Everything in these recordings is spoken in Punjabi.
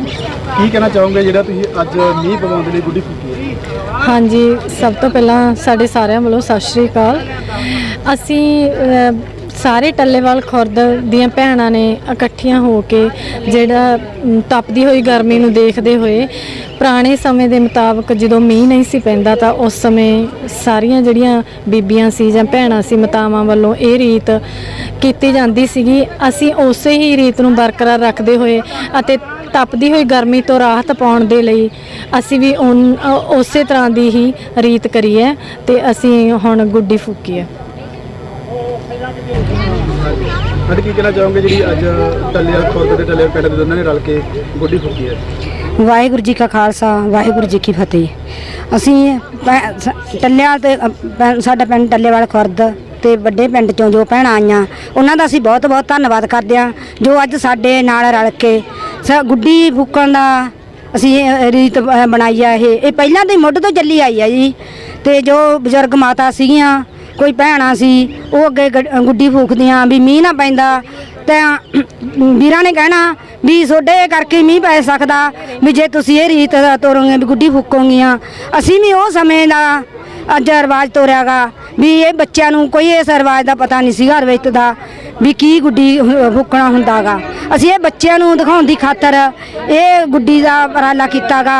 ਕੀ ਕਹਿਣਾ ਚਾਹੋਗੇ ਜਿਹੜਾ ਤੁਸੀਂ ਅੱਜ ਮੀਂਹ ਪਵਾਉਣ ਦੇ ਲਈ ਗੁੱਡੀ ਫੂਕੀ ਹੈ? ਹਾਂਜੀ ਸਭ ਤੋਂ ਪਹਿਲਾਂ ਸਾਡੇ ਸਾਰਿਆਂ ਵੱਲੋਂ ਸਤਿ ਸ਼੍ਰੀ ਅਕਾਲ। ਅਸੀਂ ਅ, ਸਾਰੇ ਟੱਲੇਵਾਲ ਖੁਰਦ ਦੀਆਂ ਭੈਣਾਂ ਨੇ ਇਕੱਠੀਆਂ ਹੋ ਕੇ ਜਿਹੜਾ ਅਮ, ਤਪਦੀ ਹੋਈ ਗਰਮੀ ਨੂੰ ਦੇਖਦੇ ਹੋਏ ਪੁਰਾਣੇ ਸਮੇਂ ਦੇ ਮੁਤਾਬਕ ਜਦੋਂ ਮੀਂਹ ਨਹੀਂ ਸੀ ਪੈਂਦਾ ਤਾਂ ਉਸ ਸਮੇਂ ਸਾਰੀਆਂ ਜਿਹੜੀਆਂ ਬੀਬੀਆਂ ਸੀ ਜਾਂ ਭੈਣਾਂ ਸੀ ਮਾਤਾਵਾਂ ਵੱਲੋਂ ਇਹ ਰੀਤ ਕੀਤੀ ਜਾਂਦੀ ਸੀਗੀ। ਅਸੀਂ ਉਸੇ ਹੀ ਰੀਤ ਨੂੰ ਬਰਕਰਾਰ ਰੱਖਦੇ ਹੋਏ ਅਤੇ ਤਪਦੀ ਹੋਈ ਗਰਮੀ ਤੋਂ ਰਾਹਤ ਪਾਉਣ ਦੇ ਲਈ ਅਸੀਂ ਵੀ ਉਨ- ਅ- ਉਸੇ ਤਰ੍ਹਾਂ ਦੀ ਹੀ ਰੀਤ ਕਰੀ ਹੈ ਤੇ ਅਸੀਂ ਹੁਣ ਗੁੱਡੀ ਫੂਕੀ ਹੈ। ਅੱਜ ਕੀ ਕਹਿਣਾ ਚਾਹੋਗੇ ਜਿਹੜੀ ਅੱਜ ਟੱਲੇ ਖੁਰਦ ਤੇ ਟੱਲੇ ਪਿੰਡ ਦੇ ਦੋਨਾਂ ਨੇ ਰਲ ਕੇ ਗੁੱਡੀ ਫੂਕੀ ਹੈ? ਵਾਹਿਗੁਰੂ ਜੀ ਕਾ ਖਾਲਸਾ ਵਾਹਿਗੁਰੂ ਜੀ ਕੀ ਫਤਿਹ। ਅਸੀਂ ਪੈ- ਸ- ਟੱਲਿਆਂ ਤੇ ਅ, ਪੈ- ਸਾਡਾ ਪਿੰਡ ਟੱਲੇਵਾਲ ਖੁਰਦ ਤੇ ਵੱਡੇ ਪਿੰਡ ਚੋਂ ਜੋ ਭੈਣਾਂ ਆਈਆਂ ਉਹਨਾਂ ਦਾ ਅਸੀਂ ਬਹੁਤ ਬਹੁਤ ਧੰਨਵਾਦ ਕਰਦੇ ਹਾਂ ਜੋ ਅੱਜ ਸਾਡੇ ਨਾਲ ਰਲ ਕੇ ਸ- ਗੁੱਡੀ ਫੂਕਣ ਦਾ ਅਸੀਂ ਇਹ ਰੀਤ ਬਣਾਈ ਆ ਇਹ। ਇਹ ਪਹਿਲਾਂ ਤੋਂ ਹੀ ਮੁੱਢ ਤੋਂ ਚੱਲੀ ਆਈ ਆ ਜੀ। ਤੇ ਜੋ ਬਜ਼ੁਰਗ ਮਾਤਾ ਸੀਗੀਆਂ, ਕੋਈ ਭੈਣਾਂ ਸੀ, ਉਹ ਅੱਗੇ ਗੱਡ- ਗੁੱਡੀ ਫੂਕਦੀਆਂ, ਵੀ ਮੀਂਹ ਨਾ ਪੈਂਦਾ। ਤਾਂ ਵੀਰਾਂ ਨੇ ਕਹਿਣਾ ਵੀ ਤੁਹਾਡੇ ਕਰਕੇ ਮੀਂਹ ਪੈ ਸਕਦਾ, ਵੀ ਜੇ ਤੁਸੀਂ ਇਹ ਰੀਤ ਤੋਰੋਗੇ, ਵੀ ਗੁੱਡੀ ਫੂਕੋਗੀਆਂ। ਅਸੀਂ ਵੀ ਉਹ ਸਮੇਂ ਦਾ ਅੱਜ ਰਿਵਾਜ ਤੋਰਿਆਗਾ, ਵੀ ਇਹ ਬੱਚਿਆਂ ਨੂੰ ਕੋਈ ਇਸ ਰਿਵਾਜ ਦਾ ਪਤਾ ਨਹੀਂ ਸੀਗਾ ਰਿਵਾਇਤ ਦਾ ਵੀ ਕੀ ਗੁੱਡੀ ਹੁ- ਫੂਕਣਾ ਹੁੰਦਾਗਾ। ਅਸੀਂ ਇਹ ਬੱਚਿਆਂ ਨੂੰ ਦਿਖਾਉਣ ਦੀ ਖਾਤਰ ਇਹ ਗੁੱਡੀ ਦਾ ਉਪਰਾਲਾ ਕੀਤਾਗਾ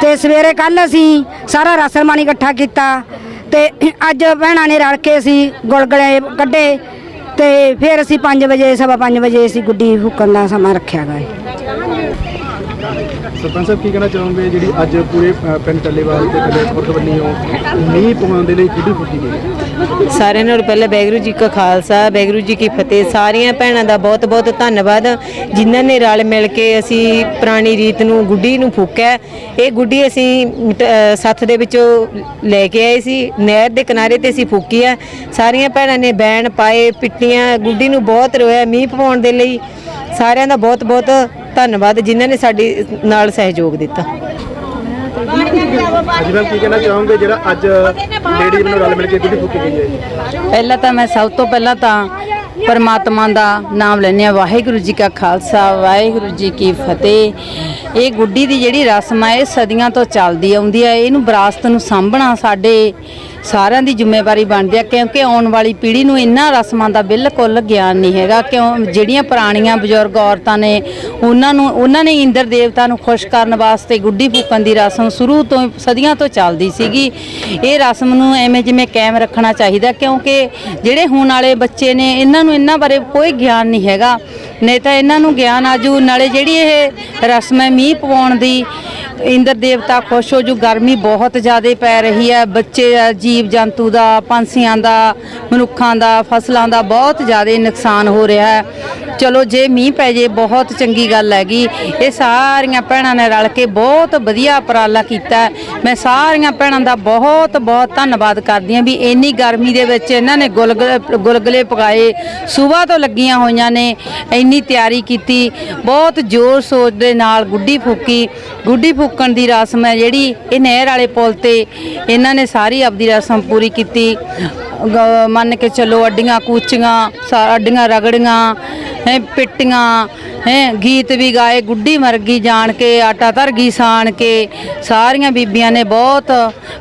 ਤੇ ਸਵੇਰੇ ਕੱਲ ਅਸੀਂ ਸਾਰਾ ਰਾਸ਼ਨ ਪਾਣੀ ਇਕੱਠਾ ਕੀਤਾ ਤੇ ਅੱਜ ਭੈਣਾਂ ਨੇ ਰਲ ਕੇ ਅਸੀਂ ਗੁਲਗਲੇ ਕੱਢੇ ਤੇ ਫਿਰ ਅਸੀਂ 5 ਵਜੇ, ਸਵਾ 5 ਵਜੇ ਅਸੀਂ ਗੁੱਡੀ ਫੂਕਣ ਦਾ ਸਮਾਂ ਰੱਖਿਆ ਗਾ। ਸਰਪੰਚ ਸਾਹਿਬ, ਕੀ ਕਹਿਣਾ ਚਾਹੋਗੇ? ਜਿਹੜੀ ਅੱਜ ਪੂਰੇ ਪਿੰਡ ਟੱਲੇਵਾਲ ਤੇ ਟੱਲੇ ਵੱਲੋਂ ਮੀਂਹ ਪਵਾਉਣ ਦੇ ਲਈ ਗੁੱਡੀ ਫੂਕੀ ਗਈ ਸਾਰਿਆਂ ਨਾਲੋਂ ਪਹਿਲਾਂ ਵਾਹਿਗੁਰੂ ਜੀ ਕਾ ਖਾਲਸਾ, ਵਾਹਿਗੁਰੂ ਜੀ ਕੀ ਫਤਿਹ। ਸਾਰੀਆਂ ਭੈਣਾਂ ਦਾ ਬਹੁਤ ਬਹੁਤ ਧੰਨਵਾਦ, ਜਿਨ੍ਹਾਂ ਨੇ ਰਲ ਮਿਲ ਕੇ ਅਸੀਂ ਪੁਰਾਣੀ ਰੀਤ ਨੂੰ, ਗੁੱਡੀ ਨੂੰ ਫੂਕਿਆ। ਇਹ ਗੁੱਡੀ ਅਸੀਂ ਸੱਥ ਦੇ ਵਿੱਚੋਂ ਲੈ ਕੇ ਆਏ ਸੀ, ਨਹਿਰ ਦੇ ਕਿਨਾਰੇ ਤੇ ਅਸੀਂ ਫੂਕੀ ਆ। ਸਾਰੀਆਂ ਭੈਣਾਂ ਨੇ ਬੈਣ ਪਾਏ, ਪਿੱਟੀਆਂ, ਗੁੱਡੀ ਨੂੰ ਬਹੁਤ ਰੋਇਆ ਮੀਂਹ ਪਵਾਉਣ ਦੇ ਲਈ। ਸਾਰਿਆਂ ਦਾ ਬਹੁਤ ਬਹੁਤ ਧੰਨਵਾਦ ਜਿਨ੍ਹਾਂ ਨੇ ਸਾਡੀ ਨਾਲ ਸਹਿਯੋਗ ਦਿੱਤਾ। ਅੱਜ ਕੀ ਕਹਿਣਾ ਚਾਹੋਗੇ? ਜਿਹੜਾ ਅੱਜ ਲੇਡੀ ਵੱਲੋਂ ਰਲ ਮਿਲ ਕੇ ਗੁੱਡੀ ਫੂਕੀ ਗਈ ਹੈ? ਜੀ ਪਹਿਲਾਂ ਤਾਂ ਮੈਂ ਸਭ ਤੋਂ ਪਹਿਲਾਂ ਤਾਂ ਪਰਮਾਤਮਾ ਦਾ ਨਾਮ ਲੈਂਦੇ ਆ ਵਾਹਿਗੁਰੂ ਜੀ ਕਾ ਖਾਲਸਾ ਵਾਹਿਗੁਰੂ ਜੀ ਕੀ ਫਤਿਹ। ਇਹ ਗੁੱਡੀ ਦੀ ਜਿਹੜੀ ਰਸਮ ਹੈ ਇਹ ਸਦੀਆਂ ਤੋਂ ਚੱਲਦੀ ਆਉਂਦੀ ਹੈ ਇਹਨੂੰ ਵਿਰਾਸਤ ਨੂੰ ਸਾਂਭਣਾ ਸਾਡੇ ਸਾਰਿਆਂ ਦੀ ਜ਼ਿੰਮੇਵਾਰੀ ਬਣਦੀ ਹੈ ਕਿਉਂਕਿ ਆਉਣ ਵਾਲੀ ਪੀੜ੍ਹੀ ਨੂੰ ਇਹਨਾਂ ਰਸਮਾਂ ਦਾ ਬਿਲਕੁਲ ਗਿਆਨ ਨਹੀਂ ਹੈਗਾ, ਕਿਉਂ ਜਿਹੜੀਆਂ ਪੁਰਾਣੀਆਂ ਬਜ਼ੁਰਗ ਔਰਤਾਂ ਨੇ ਉਹਨਾਂ ਨੂੰ ਉਹਨਾਂ ਨੇ ਇੰਦਰ ਦੇਵਤਾ ਨੂੰ ਖੁਸ਼ ਕਰਨ ਵਾਸਤੇ ਗੁੱਡੀ ਫੂਕਣ ਦੀ ਰਸਮ ਸ਼ੁਰੂ ਤੋਂ, ਸਦੀਆਂ ਤੋਂ ਚੱਲਦੀ ਸੀਗੀ। ਇਹ ਰਸਮ ਨੂੰ ਐਵੇਂ ਜਿਵੇਂ ਕਾਇਮ ਰੱਖਣਾ ਚਾਹੀਦਾ, ਕਿਉਂਕਿ ਜਿਹੜੇ ਹੁਣ ਵਾਲੇ ਬੱਚੇ ਨੇ ਇਹਨਾਂ ਨੂੰ ਇਹਨਾਂ ਬਾਰੇ ਕੋਈ ਗਿਆਨ ਨਹੀਂ ਹੈਗਾ। ਨਹੀਂ ਤਾਂ ਇਹਨਾਂ ਨੂੰ ਗਿਆਨ ਆਜੂ, ਨਾਲੇ ਜਿਹੜੀ ਇਹ ਰਸਮ ਹੈ ਮੀਂਹ ਪਵਾਉਣ ਦੀ ਇੰਦਰ ਦੇਵਤਾ ਖੁਸ਼ ਹੋ ਜੂ, ਗਰਮੀ ਬਹੁਤ ਜ਼ਿਆਦਾ ਪੈ ਰਹੀ ਹੈ, ਬੱਚੇ, ਜੀਵ ਜੰਤੂ ਦਾ, ਪੰਛੀਆਂ ਦਾ, ਮਨੁੱਖਾਂ ਦਾ, ਫਸਲਾਂ ਦਾ ਬਹੁਤ ਜ਼ਿਆਦਾ ਨੁਕਸਾਨ ਹੋ ਰਿਹਾ ਹੈ। ਚਲੋ ਜੇ ਮੀਂਹ ਪੈ ਜੇ, ਬਹੁਤ ਚੰਗੀ ਗੱਲ ਹੈਗੀ। ਇਹ ਸਾਰੀਆਂ ਭੈਣਾਂ ਨੇ ਰਲ ਕੇ ਬਹੁਤ ਵਧੀਆ ਉਪਰਾਲਾ ਕੀਤਾ। ਮੈਂ ਸਾਰੀਆਂ ਭੈਣਾਂ ਦਾ ਬਹੁਤ ਬਹੁਤ ਧੰਨਵਾਦ ਕਰਦੀ ਹਾਂ ਵੀ ਇੰਨੀ ਗਰਮੀ ਦੇ ਵਿੱਚ ਇਹਨਾਂ ਨੇ ਗੁਲਗੁਲੇ ਗੁਲਗੁਲੇ ਪਕਾਏ। ਸਵੇਰ ਤੋਂ ਲੱਗੀਆਂ ਹੋਈਆਂ ਨੇ, ਇੰਨੀ ਤਿਆਰੀ ਕੀਤੀ। ਬਹੁਤ ਜ਼ੋਰ ਸੋਚ ਦੇ ਨਾਲ ਗੁੱਡੀ ਫੂਕੀ। ਗੁੱਡੀ ਫੂਕਣ ਦੀ ਰਸਮ ਹੈ ਜਿਹੜੀ ਇਹ ਨਹਿਰ ਵਾਲੇ ਪੁਲ ਤੇ ਇਹਨਾਂ ਨੇ ਸਾਰੀ ਆਪਦੀ ਰਸਮ ਪੂਰੀ ਕੀਤੀ। ਮੰਨ ਕੇ ਚੱਲੋ ਅੱਡੀਆਂ ਕੂਚੀਆਂ, ਸਾ- ਅੱਡੀਆਂ ਰਗੜੀਆਂ ਹੈ, ਪਿੱਟੀਆਂ, ਹੈ, ਗੀਤ ਵੀ ਗਾਏ, ਗੁੱਡੀ ਮਰ ਗਈ ਜਾਣ ਕੇ, ਆਟਾ ਧਰ ਗਈ ਸਾਣ ਕੇ। ਸਾਰੀਆਂ ਬੀਬੀਆਂ ਨੇ ਬਹੁਤ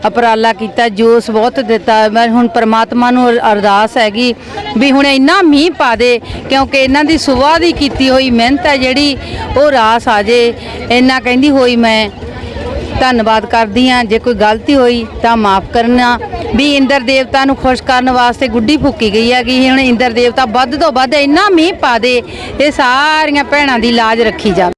ਉਪਰਾਲਾ ਕੀਤਾ, ਜੋਸ਼ ਬਹੁਤ ਦਿੱਤਾ। ਮੈਂ ਹੁਣ ਪ੍ਰਮਾਤਮਾ ਨੂੰ ਅਰਦਾਸ ਹੈਗੀ ਵੀ ਹੁਣ ਇੰਨਾ ਮੀਂਹ ਪਾ ਦੇ, ਕਿਉਂਕਿ ਇਹਨਾਂ ਦੀ ਸੁਬਾਹ ਦੀ ਕੀਤੀ ਹੋਈ ਮਿਹਨਤ ਹੈ ਜਿਹੜੀ, ਉਹ ਰਾਸ ਆ ਜੇ। ਇੰਨਾ ਕਹਿੰਦੀ ਹੋਈ ਮੈਂ ਧੰਨਵਾਦ ਕਰਦੀ ਹਾਂ। ਜੇ ਕੋਈ ਗਲਤੀ ਹੋਈ ਤਾਂ ਮਾਫ ਕਰਨਾ। ਵੀ ਇੰਦਰ ਦੇਵਤਾ ਨੂੰ ਖੁਸ਼ ਕਰਨ ਵਾਸਤੇ ਗੁੱਡੀ ਫੂਕੀ ਗਈ ਹੈਗੀ। ਹੁਣ ਇੰਦਰ ਦੇਵਤਾ ਵੱਧ ਤੋਂ ਵੱਧ ਇੰਨਾ ਮੀਂਹ ਪਾ ਦੇ, ਇਹ ਸਾਰੀਆਂ ਭੈਣਾਂ ਦੀ ਲਾਜ ਰੱਖੀ ਜਾਵੇ